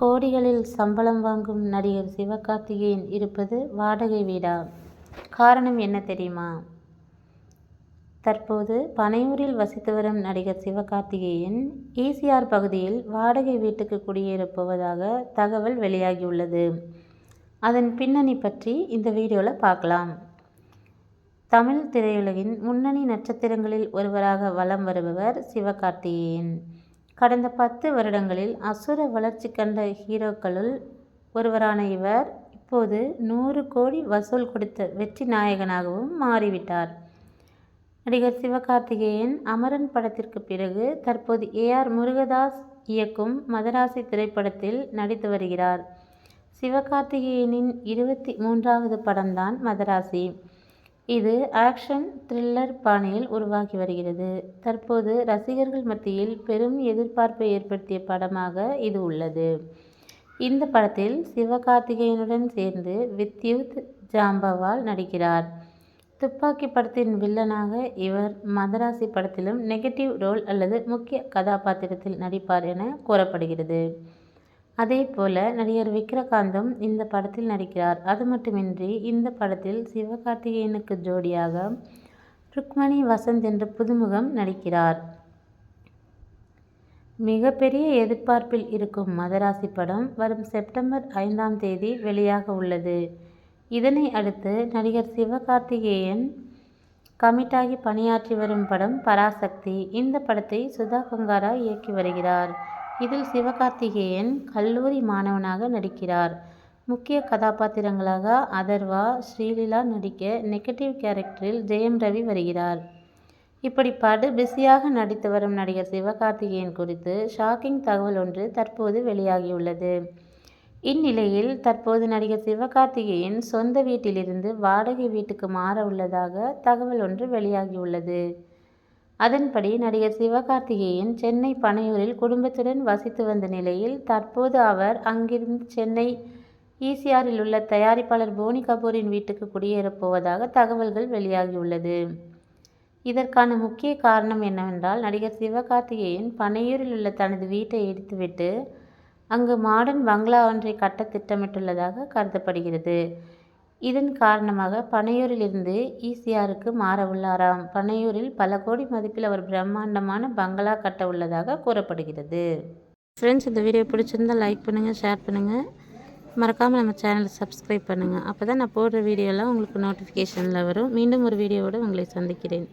கோடிகளில் சம்பளம் வாங்கும் நடிகர் சிவகார்த்திகேயன் இருப்பது வாடகை வீடா? காரணம் என்ன தெரியுமா? தற்போது பனையூரில் வசித்து வரும் நடிகர் சிவகார்த்திகேயன் ஈசிஆர் பகுதியில் வாடகை வீட்டுக்கு குடியேறப் போவதாக தகவல் வெளியாகியுள்ளது. அதன் பின்னணி பற்றி இந்த வீடியோவில் பார்க்கலாம். தமிழ் திரையுலகின் முன்னணி நட்சத்திரங்களில் ஒருவராக வலம் வருபவர் சிவகார்த்திகேயன். கடந்த பத்து வருடங்களில் அசுர வளர்ச்சி கண்ட ஹீரோக்களுள் ஒருவரான இவர் இப்போது நூறு கோடி வசூல் கொடுத்த வெற்றி நாயகனாகவும் மாறிவிட்டார். நடிகர் சிவகார்த்திகேயன் அமரன் படத்திற்கு பிறகு தற்போது ஏ ஆர் முருகதாஸ் இயக்கும் மதராசி திரைப்படத்தில் நடித்து வருகிறார். சிவகார்த்திகேயனின் இருபத்தி மூன்றாவது படம்தான் மதராசி. இது ஆக்ஷன் த்ரில்லர் பாணியில் உருவாகி வருகிறது. தற்போது ரசிகர்கள் மத்தியில் பெரும் எதிர்பார்ப்பை ஏற்படுத்திய படமாக இது உள்ளது. இந்த படத்தில் சிவகார்த்திகேயனுடன் சேர்ந்து வித்யுத் ஜாம்பவால் நடிக்கிறார். துப்பாக்கி படத்தின் வில்லனாக இவர் மதராசி படத்திலும் நெகட்டிவ் ரோல் அல்லது முக்கிய கதாபாத்திரத்தில் நடிப்பார் என கூறப்படுகிறது. அதே போல நடிகர் விக்ரகாந்தும் இந்த படத்தில் நடிக்கிறார். அது மட்டுமின்றி இந்த படத்தில் சிவகார்த்திகேயனுக்கு ஜோடியாக ருக்மணி வசந்த் என்ற புதுமுகம் நடிக்கிறார். மிகப்பெரிய எதிர்பார்ப்பில் இருக்கும் மதராசி படம் வரும் செப்டம்பர் ஐந்தாம் தேதி வெளியாக உள்ளது. இதனை அடுத்து நடிகர் சிவகார்த்திகேயன் கமிட்டாகி பணியாற்றி வரும் படம் பராசக்தி. இந்த படத்தை சுதா கங்காரா இயக்கி வருகிறார். இதில் சிவகார்த்திகேயன் கல்லூரி மாணவனாக நடிக்கிறார். முக்கிய கதாபாத்திரங்களாக அதர்வா ஸ்ரீலீலா நடிக்க நெகட்டிவ் கேரக்டரில் ஜெயம் ரவி வருகிறார். இப்படி படு பிஸியாக நடித்து வரும் நடிகர் சிவகார்த்திகேயன் குறித்து ஷாக்கிங் தகவல் ஒன்று தற்போது வெளியாகியுள்ளது. இந்நிலையில் தற்போது நடிகர் சிவகார்த்திகேயன் சொந்த வீட்டிலிருந்து வாடகை வீட்டுக்கு மாற உள்ளதாக தகவல் ஒன்று வெளியாகியுள்ளது. அதன்படி நடிகர் சிவகார்த்திகேயன் சென்னை பனையூரில் குடும்பத்துடன் வசித்து வந்த நிலையில் தற்போது அவர் அங்கிருந்து சென்னை ஈசிஆரில் உள்ள தயாரிப்பாளர் போனி கபூரின் வீட்டுக்கு குடியேறப் போவதாக தகவல்கள் வெளியாகியுள்ளது. இதற்கான முக்கிய காரணம் என்னவென்றால் நடிகர் சிவகார்த்திகேயன் பனையூரில் உள்ள தனது வீட்டை இடித்துவிட்டு அங்கு மாடர்ன் பங்களா ஒன்றை கட்ட திட்டமிட்டுள்ளதாக கருதப்படுகிறது. இதன் காரணமாக பனையூரிலிருந்து ஈசிஆருக்கு மாற உள்ளாராம். பனையூரில் பல கோடி மதிப்பில் அவர் பிரம்மாண்டமான பங்களா கட்ட உள்ளதாக கூறப்படுகிறது. ஃப்ரெண்ட்ஸ் இந்த வீடியோ பிடிச்சிருந்தால் லைக் பண்ணுங்கள் ஷேர் பண்ணுங்கள் மறக்காமல் நம்ம சேனலை சப்ஸ்கிரைப் பண்ணுங்கள் அப்போ தான் நான் போடுற வீடியோலாம் உங்களுக்கு நோட்டிஃபிகேஷனில் வரும். மீண்டும் ஒரு வீடியோவோடு உங்களை சந்திக்கிறேன்.